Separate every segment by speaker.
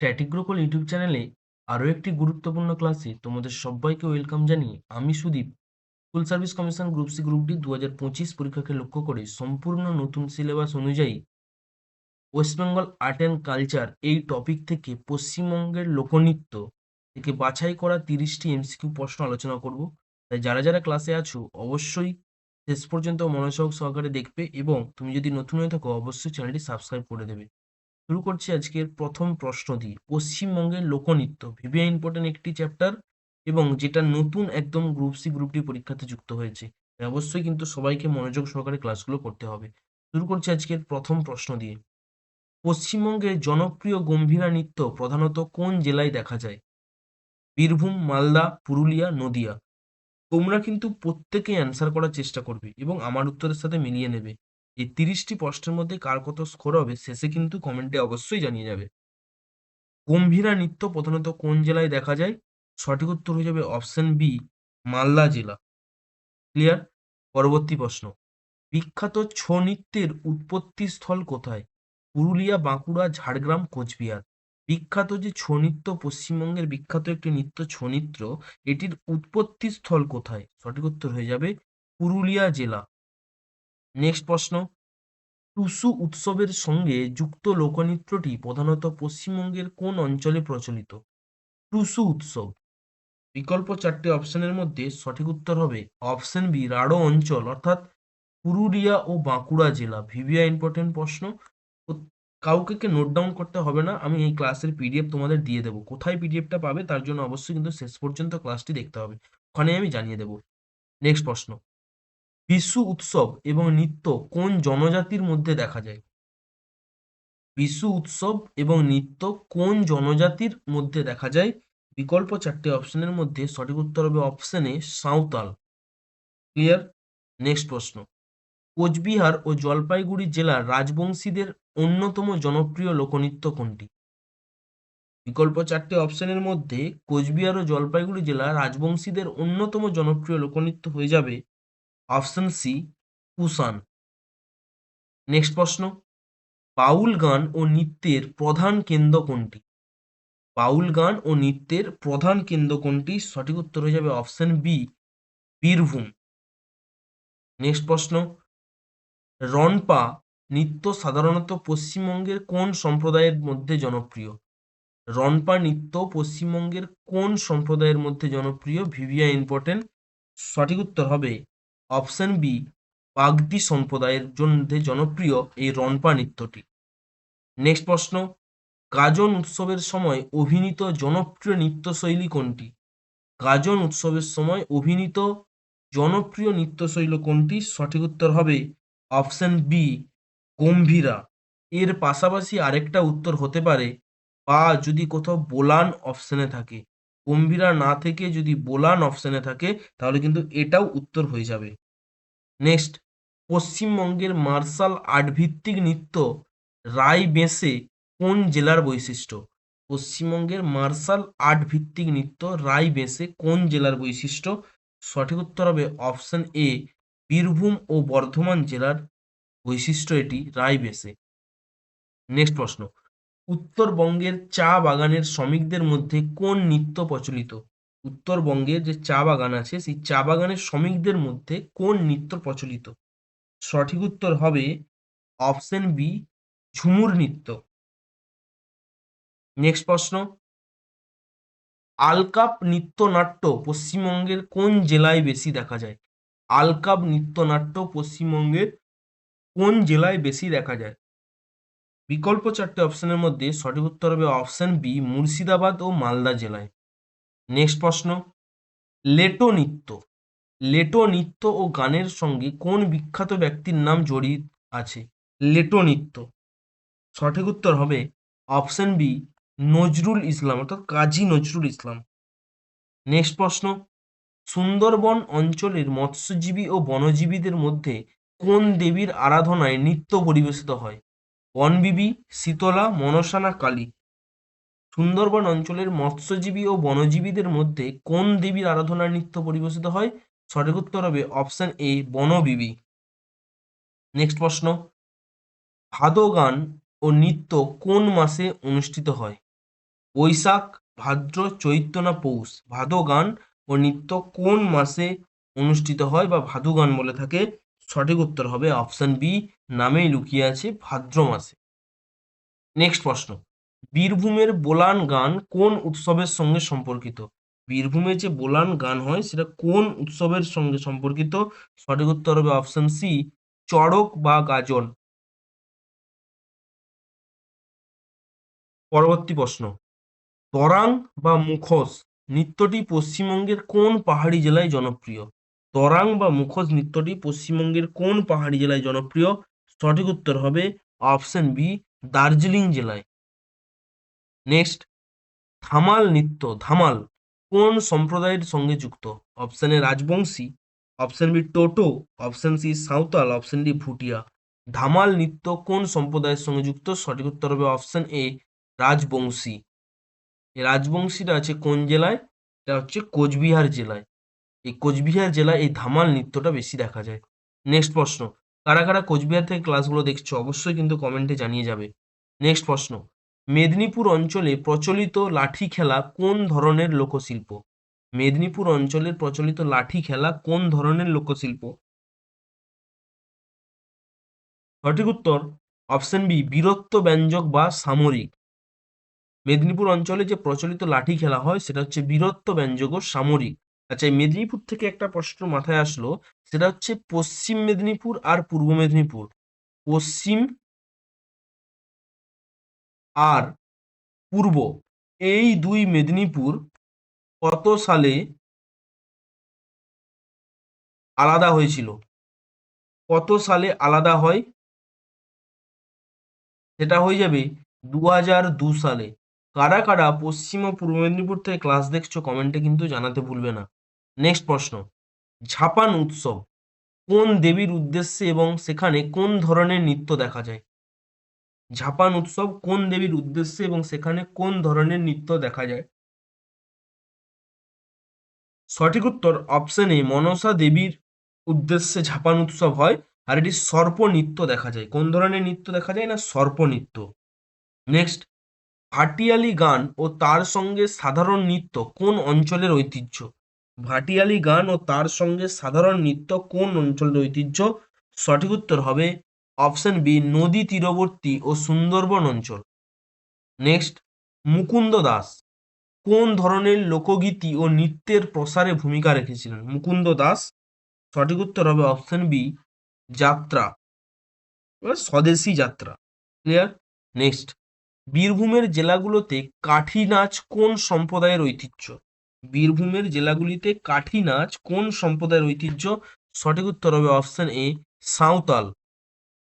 Speaker 1: স্ট্যাটিগ্রোকল YouTube চ্যানেলে আরও একটি গুরুত্বপূর্ণ ক্লাসে তোমাদের সবাইকে ওয়েলকাম জানিয়ে আমি Sudip. School service commission group C group D দু হাজার পঁচিশ পরীক্ষাকে লক্ষ্য করে সম্পূর্ণ নতুন সিলেবাস অনুযায়ী West Bengal art and culture এই টপিক থেকে পশ্চিমবঙ্গের লোকনৃত্য থেকে বাছাই করা তিরিশটি এমসিকিউ প্রশ্ন আলোচনা করব। তাই যারা যারা ক্লাসে আছো অবশ্যই শেষ পর্যন্ত মনোযোগ সহকারে দেখবে এবং তুমি যদি নতুন হয়ে থাকো অবশ্যই চ্যানেলটি সাবস্ক্রাইব করে দেবে। শুরু করছি আজকের প্রথম প্রশ্ন দিয়ে। পশ্চিমবঙ্গের লোকনৃত্য ভিভিয়া ইম্পর্টেন্ট একটি চ্যাপ্টার এবং যেটা নতুন একদম গ্রুপ সি, গ্রুপ ডি পরীক্ষাতে যুক্ত হয়েছে। অবশ্যই কিন্তু সবাইকে মনোযোগ সহকারে ক্লাসগুলো করতে হবে। শুরু করছি আজকের প্রথম প্রশ্ন দিয়ে। পশ্চিমবঙ্গের জনপ্রিয় গম্ভীরা নৃত্য প্রধানত কোন জেলায় দেখা যায়? বীরভূম, মালদা, পুরুলিয়া, নদিয়া। তোমরা কিন্তু প্রত্যেকেই অ্যান্সার করার চেষ্টা করবে এবং আমার উত্তরের সাথে মিলিয়ে নেবে। এই তিরিশটি প্রশ্নের মধ্যে কার কত স্কোর হবে, শেষে কিন্তু কমেন্টে অবশ্যই জানিয়ে যাবে। গম্ভীরা নৃত্য প্রধানত কোন জেলায় দেখা যায়? সঠিক উত্তর হয়ে যাবে অপশন বি মালদা জেলা। ক্লিয়ার পরবর্তী প্রশ্ন। বিখ্যাত ছৌ নৃত্যের উৎপত্তি স্থল কোথায়? পুরুলিয়া, বাঁকুড়া, ঝাড়গ্রাম, কোচবিহার। বিখ্যাত যে ছৌ নৃত্য পশ্চিমবঙ্গের বিখ্যাত একটি নৃত্য ছৌ নৃত্য, এটির উৎপত্তি স্থল কোথায়? সঠিক উত্তর হয়ে যাবে পুরুলিয়া জেলা। নেক্সট প্রশ্ন। টুসু উৎসবের সঙ্গে যুক্ত লোকনৃত্যটি প্রধানত পশ্চিমবঙ্গের কোন অঞ্চলে প্রচলিত? টুসু উৎসব। বিকল্প চারটি অপশনের মধ্যে সঠিক উত্তর হবে অপশন বি, রাঢ় অঞ্চল, অর্থাৎ পুরুলিয়া ও বাঁকুড়া জেলা। ভিভিয়া ইম্পর্টেন্ট প্রশ্ন। কাউকে কে নোট ডাউন করতে হবে না, আমি এই ক্লাসের পিডিএফ তোমাদের দিয়ে দেবো। কোথায় পিডিএফটা পাবে তার জন্য অবশ্যই কিন্তু শেষ পর্যন্ত ক্লাসটি দেখতে হবে। ওখানে আমি জানিয়ে দেবো। নেক্সট প্রশ্ন। বিশু উৎসব এবং নৃত্য কোন জনজাতির মধ্যে দেখা যায়? বিশু উৎসব এবং নৃত্য কোন জনজাতির মধ্যে দেখা যায়? বিকল্প চারটি অপশনের মধ্যে সঠিক উত্তর হবে অপশন সাঁওতাল। ক্লিয়ার? নেক্সট প্রশ্ন। কোচবিহার ও জলপাইগুড়ি জেলার রাজবংশীদের অন্যতম জনপ্রিয় লোকনৃত্য কোনটি? বিকল্প চারটি অপশনের মধ্যে কোচবিহার ও জলপাইগুড়ি জেলার রাজবংশীদের অন্যতম জনপ্রিয় লোকনৃত্য হয়ে যাবে অপশন সি কুষাণ নেক্সট প্রশ্ন, বাউল গান ও নৃত্যের প্রধান কেন্দ্র কোনটি? বাউল গান ও নৃত্যের প্রধান কেন্দ্র কোনটি? সঠিক উত্তর হয়ে যাবে অপশন বি, বীরভূম। নেক্সট প্রশ্ন রনপা নৃত্য সাধারণত পশ্চিমবঙ্গের কোন সম্প্রদায়ের মধ্যে জনপ্রিয়? রনপা নৃত্য পশ্চিমবঙ্গের কোন সম্প্রদায়ের মধ্যে জনপ্রিয়? Very important. সঠিক উত্তর হবে অপশন বি, বাগদি সম্প্রদায়ের মধ্যে জনপ্রিয় এই রনপা নৃত্যটি। নেক্সট প্রশ্ন, গাজন উৎসবের সময় অভিনীত জনপ্রিয় নৃত্যশৈলী কোনটি? গাজন উৎসবের সময় অভিনীত জনপ্রিয় নৃত্যশৈলী কোনটি? সঠিক উত্তর হবে অপশন বি, গম্ভীরা। এর পাশাপাশি আরেকটা উত্তর হতে পারে, বা যদি কোথাও বোলান অপশনে থাকে। গম্ভীরা না থেকে যদি বোলান অপশনে থাকে, তাহলে কিন্তু এটাও উত্তর হয়ে যাবে। নেক্সট, পশ্চিমবঙ্গের মার্শাল আর্ট ভিত্তিক নৃত্য রাই বেঁসে কোন জেলার বৈশিষ্ট্য? পশ্চিমবঙ্গের মার্শাল আর্ট ভিত্তিক নৃত্য রাই বেঁসে কোন জেলার বৈশিষ্ট্য? সঠিক উত্তর হবে অপশন এ, বীরভূম ও বর্ধমান জেলার বৈশিষ্ট্য এটি রাই বেঁসে। নেক্সট প্রশ্ন উত্তরবঙ্গের চা বাগানের শ্রমিকদের মধ্যে কোন নৃত্য প্রচলিত? উত্তরবঙ্গের যে চা বাগান আছে, সেই চা বাগানের শ্রমিকদের মধ্যে কোন নৃত্য প্রচলিত? সঠিক উত্তর হবে অপশন বি ঝুমুর নৃত্য। নেক্সট প্রশ্ন। আলকাপ নৃত্যনাট্য পশ্চিমবঙ্গের কোন জেলায় বেশি দেখা যায়? আলকাপ নৃত্যনাট্য পশ্চিমবঙ্গের কোন জেলায় বেশি দেখা যায়? বিকল্প চারটে অপশনের মধ্যে সঠিক উত্তর হবে অপশন বি, মুর্শিদাবাদ ও মালদা জেলায়। নেক্সট প্রশ্ন, লেটো নৃত্য। লেটো নৃত্য ও গানের সঙ্গে কোন বিখ্যাত ব্যক্তির নাম জড়িত আছে? লেটো নৃত্য। সঠিক উত্তর হবে অপশন বি, নজরুল ইসলাম, অর্থাৎ কাজী নজরুল ইসলাম। নেক্সট প্রশ্ন, সুন্দরবন অঞ্চলের মৎস্যজীবী ও বনজীবীদের মধ্যে কোন দেবীর আরাধনায় নৃত্য পরিবেশিত হয়? বনবিবি শীতলা মনসানা কালী? সুন্দরবন অঞ্চলের মৎস্যজীবী ও বনজীবীদের মধ্যে কোন দেবীর আরাধনার নৃত্য পরিবেশিত হয়? সঠিক উত্তর হবে অপশন এ বনবিবি নেক্সট প্রশ্ন। ভাদো গান ও নৃত্য কোন মাসে অনুষ্ঠিত হয়? বৈশাখ, ভাদ্র, চৈত্র না পৌষ? ভাদো গান ও নৃত্য কোন মাসে অনুষ্ঠিত হয় বা ভাদু গান বলে থাকে? সঠিক উত্তর হবে অপশন বি নামেই লুকিয়ে আছে ভাদ্র মাসে। নেক্সট প্রশ্ন। বীরভূমের বোলান গান কোন উৎসবের সঙ্গে সম্পর্কিত? বীরভূমে যে বোলান গান হয়, সেটা কোন উৎসবের সঙ্গে সম্পর্কিত? সঠিক উত্তর হবে অপশন সি চড়ক বা গাজন। পরবর্তী প্রশ্ন। তরাং বা মুখোশ নৃত্যটি পশ্চিমবঙ্গের কোন পাহাড়ি জেলায় জনপ্রিয়? তরাং বা মুখোশ নৃত্যটি পশ্চিমবঙ্গের কোন পাহাড়ি জেলায় জনপ্রিয়? সঠিক উত্তর হবে অপশন বি দার্জিলিং জেলায়। নেক্সট ধামাল নৃত্য, ধামাল কোন সম্প্রদায়ের সঙ্গে যুক্ত? Option A Rajbanshi. Option B Toto. Option C Santhal. Option D Bhutia. Dhamal নৃত্য কোন সম্প্রদায়ের সঙ্গে যুক্ত? সঠিক উত্তর হবে অপশন এ রাজবংশী। এই রাজবংশীরা আছে কোন জেলায়? এটা হচ্ছে কোচবিহার জেলায়। এই কোচবিহার জেলায় এই ধামাল নৃত্যটা বেশি দেখা যায়। নেক্সট প্রশ্ন কারা কারা কোচবিহার থেকে ক্লাসগুলো দেখছ, অবশ্যই কিন্তু কমেন্টে জানিয়ে যাবে। নেক্সট প্রশ্ন, মেদিনীপুর অঞ্চলে প্রচলিত লাঠি খেলা কোন ধরনের লোকশিল্প? মেদিনীপুর অঞ্চলের প্রচলিত লাঠি খেলা কোন ধরনের লোকশিল্প? সঠিক উত্তর অপশন বি বীরত্ব ব্যঞ্জক বা সামরিক। মেদিনীপুর অঞ্চলে যে প্রচলিত লাঠি খেলা হয়, সেটা হচ্ছে বীরত্ব ব্যঞ্জক ও সামরিক। আচ্ছা এই মেদিনীপুর থেকে একটা প্রশ্ন মাথায় আসলো, সেটা হচ্ছে পশ্চিম মেদিনীপুর আর পূর্ব মেদিনীপুর। পশ্চিম আর পূর্ব, এই দুই মেদিনীপুর কত সালে আলাদা হয়েছিল? কত সালে আলাদা হয়? সেটা হয়ে যাবে দু দু সালে। কারা কারা পশ্চিম ও পূর্ব মেদিনীপুর থেকে ক্লাস দেখছ কমেন্টে কিন্তু জানাতে ভুলবে না। নেক্সট প্রশ্ন, ঝাপান উৎসব কোন দেবীর উদ্দেশ্যে এবং সেখানে কোন ধরনের নৃত্য দেখা যায়? ঝাপান উৎসব কোন দেবীর উদ্দেশ্যে এবং সেখানে কোন ধরনের নৃত্য দেখা যায়? সঠিক উত্তর অপশন এ মনসা দেবীর উদ্দেশ্যে ঝাপান উৎসব হয় আর এটি সর্প নৃত্য দেখা যায়। কোন ধরনের নৃত্য দেখা যায় না? সর্প নৃত্য। নেক্সট ভাটিয়ালি গান ও তার সঙ্গে সাধারণ নৃত্য কোন অঞ্চলের ঐতিহ্য? ভাটিয়ালি গান ও তার সঙ্গে সাধারণ নৃত্য কোন অঞ্চলের ঐতিহ্য? সঠিক উত্তর হবে অপশন বি, নদী তীরবর্তী ও সুন্দরবন অঞ্চল। নেক্সট, মুকুন্দ দাস কোন ধরনের লোকগীতি ও নৃত্যের প্রসারে ভূমিকা রেখেছিলেন? মুকুন্দ দাস, সঠিক উত্তর হবে অপশন বি, যাত্রা। স্বদেশী যাত্রা ক্লিয়ার নেক্সট, বীরভূমের জেলাগুলোতে কাঠি নাচ কোন সম্প্রদায়ের ঐতিহ্য? বীরভূমের জেলাগুলিতে কাঠি নাচ কোন সম্প্রদায়ের ঐতিহ্য? সঠিক উত্তর হবে অপশন এ সাঁওতাল।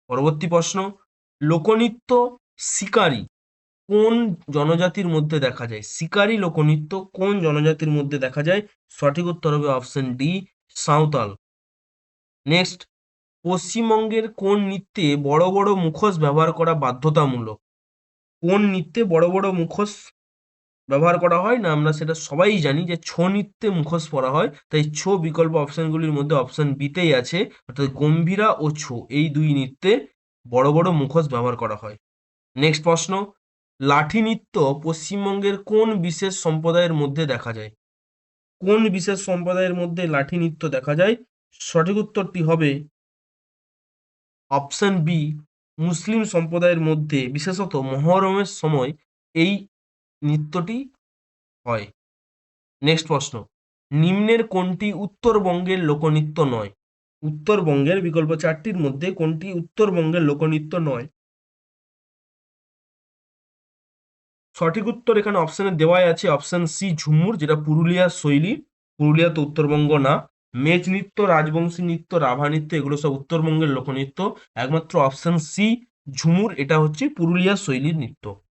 Speaker 1: পরবর্তী প্রশ্ন, লোকনৃত্য শিকারি কোন জনজাতির মধ্যে দেখা যায়? শিকারি, লোকনৃত্য কোন জনজাতির মধ্যে দেখা যায়? সঠিক উত্তর হবে অপশন ডি সাঁওতাল। নেক্সট পশ্চিমবঙ্গের কোন নৃত্যে বড় বড় মুখোশ ব্যবহার করা বাধ্যতামূলক? কোন নৃত্যে বড় বড় মুখোশ ব্যবহার করা হয় না, আমরা সেটা সবাই জানি যে ছৌ নৃত্যে মুখোশ পরা হয়, তাই ছৌ বিকল্প অপশনগুলির মধ্যে অপশন বিতেই আছে, অর্থাৎ গম্ভীরা ও ছৌ, এই দুই নৃত্যে বড় বড় মুখোশ ব্যবহার করা হয়। নেক্সট প্রশ্ন, লাঠি নৃত্য পশ্চিমবঙ্গের কোন বিশেষ সম্প্রদায়ের মধ্যে দেখা যায়? কোন বিশেষ সম্প্রদায়ের মধ্যে লাঠি নৃত্য দেখা যায়? সঠিক উত্তরটি হবে অপশন বি, মুসলিম সম্প্রদায়ের মধ্যে, বিশেষত মহরমের সময় এই নৃত্যটি হয়। নেক্সট প্রশ্ন। নিম্নের কোনটি উত্তরবঙ্গের লোকনৃত্য নয়? উত্তরবঙ্গের বিকল্প চারটির মধ্যে কোনটি উত্তরবঙ্গের লোকনৃত্য নয়? সঠিক উত্তর এখানে অপশনে দেওয়াই আছে অপশান সি ঝুমুর, যেটা পুরুলিয়ার শৈলী। পুরুলিয়া তো উত্তরবঙ্গ না। মেজ নৃত্য, রাজবংশী নৃত্য, রাভা নৃত্য, এগুলো সব উত্তরবঙ্গের লোকনৃত্য। একমাত্র অপশন সি ঝুমুর, এটা হচ্ছে পুরুলিয়ার শৈলীর নৃত্য।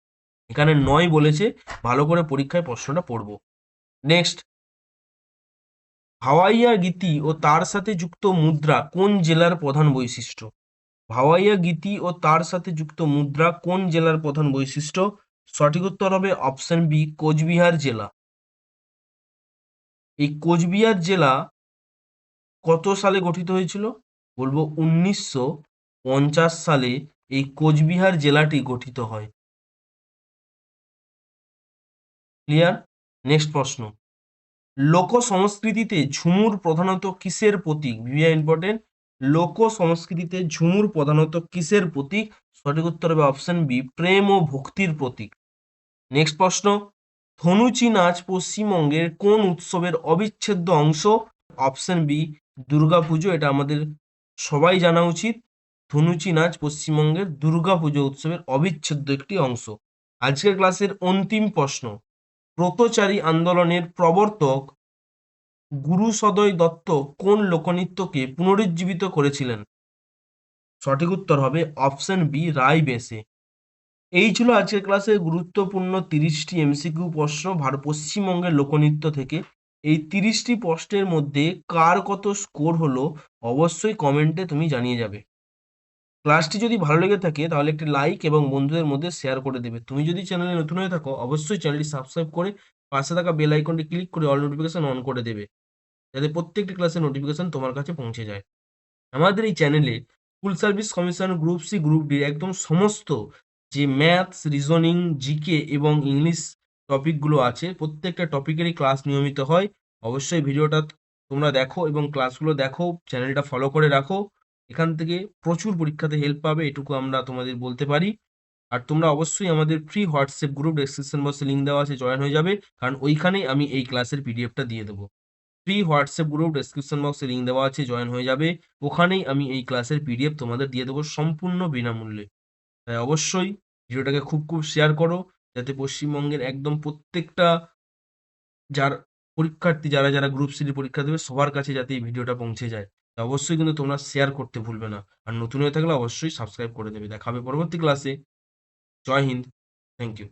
Speaker 1: এখানে নয় বলেছে, ভালো করে পরীক্ষায় প্রশ্নটা পড়ব। নেক্সট ভাওয়াইয়া গীতি ও তার সাথে যুক্ত মুদ্রা কোন জেলার প্রধান বৈশিষ্ট্য? ভাওয়াইয়া গীতি ও তার সাথে যুক্ত মুদ্রা কোন জেলার প্রধান বৈশিষ্ট্য? সঠিক উত্তর হবে অপশন বি, কোচবিহার জেলা। এই কোচবিহার জেলা কত সালে গঠিত হয়েছিল? বলব উনিশশো পঞ্চাশ সালে এই কোচবিহার জেলাটি গঠিত হয়। ক্লিয়ার? নেক্সট প্রশ্ন। লোক সংস্কৃতিতে ঝুমুর প্রধানত কিসের প্রতীক? ভিভিয়া ইম্পর্টেন্ট। লোক সংস্কৃতিতে ঝুমুর প্রধানত কিসের প্রতীক? সঠিক উত্তর হবে অপশন বি, প্রেম ও ভক্তির প্রতীক। নেক্সট প্রশ্ন। ধনুচি নাচ পশ্চিমবঙ্গের কোন উৎসবের অবিচ্ছেদ্য অংশ? অপশন বি, দুর্গাপুজো, এটা আমাদের সবাই জানা উচিত। ধনুচি নাচ পশ্চিমবঙ্গের দুর্গাপুজো উৎসবের অবিচ্ছেদ্য একটি অংশ। আজকের ক্লাসের অন্তিম প্রশ্ন। ব্রতচারী আন্দোলনের প্রবর্তক গুরু সদয় দত্ত কোন লোকনৃত্যকে পুনরুজ্জীবিত করেছিলেন? সঠিক উত্তর হবে অপশন বি রায় বেসে এই ছিল আজকের ক্লাসের গুরুত্বপূর্ণ তিরিশটি এমসিকিউ প্রশ্ন ভারত পশ্চিমবঙ্গের লোকনৃত্য থেকে। এই তিরিশটি প্রশ্নের মধ্যে কার কত স্কোর হলো? অবশ্যই কমেন্টে তুমি জানিয়ে যাবে। ক্লাসটি যদি ভালো লেগে থাকে, তাহলে একটি লাইক এবং বন্ধুদের মধ্যে শেয়ার করে দেবে। তুমি যদি চ্যানেলে নতুন হয়ে থাকো, অবশ্যই চ্যানেলটি সাবস্ক্রাইব করে পাশে থাকা বেল আইকনটি ক্লিক করে অল নোটিফিকেশন অন করে দেবে, যাতে প্রত্যেকটি ক্লাসের নোটিফিকেশন তোমার কাছে পৌঁছে যায়। আমাদের এই চ্যানেলে full service commission group C group D একদম সমস্ত যে ম্যাথস রিজনিং জিকে এবং ইংলিশ টপিকগুলো আছে, প্রত্যেকটা টপিকেরই ক্লাস নিয়মিত হয়। অবশ্যই ভিডিওটা তোমরা দেখো এবং ক্লাসগুলো দেখো চ্যানেলটা ফলো করে রাখো। এখান থেকে প্রচুর পরীক্ষাতে হেল্প পাবে, এটুকু আমরা তোমাদের বলতে পারি। আর তোমরা অবশ্যই আমাদের ফ্রি হোয়াটসঅ্যাপ গ্রুপ ডেসক্রিপশন বক্সে লিঙ্ক দেওয়া আছে জয়েন হয়ে যাবে। কারণ ওইখানেই আমি এই ক্লাসের পিডিএফটা দিয়ে দেবো। ফ্রি হোয়াটসঅ্যাপ গ্রুপ ডেসক্রিপশন বক্সে লিঙ্ক দেওয়া আছে জয়েন হয়ে যাবে। ওখানেই আমি এই ক্লাসের পিডিএফ তোমাদের দিয়ে দেবো সম্পূর্ণ বিনামূল্যে। তাই অবশ্যই ভিডিওটাকে খুব খুব শেয়ার করো, যাতে পশ্চিমবঙ্গের একদম প্রত্যেকটা যার পরীক্ষার্থী, যারা যারা গ্রুপ সিডি পরীক্ষা দেবে, সবার কাছে যাতে এই ভিডিওটা পৌঁছে যায়। অবশ্যই কিন্তু তোমরা শেয়ার করতে ভুলবে না। আর নতুন হয়ে থাকলে অবশ্যই সাবস্ক্রাইব করে দেবে। দেখাবে পরবর্তী ক্লাসে জয় হিন্দ। Thank you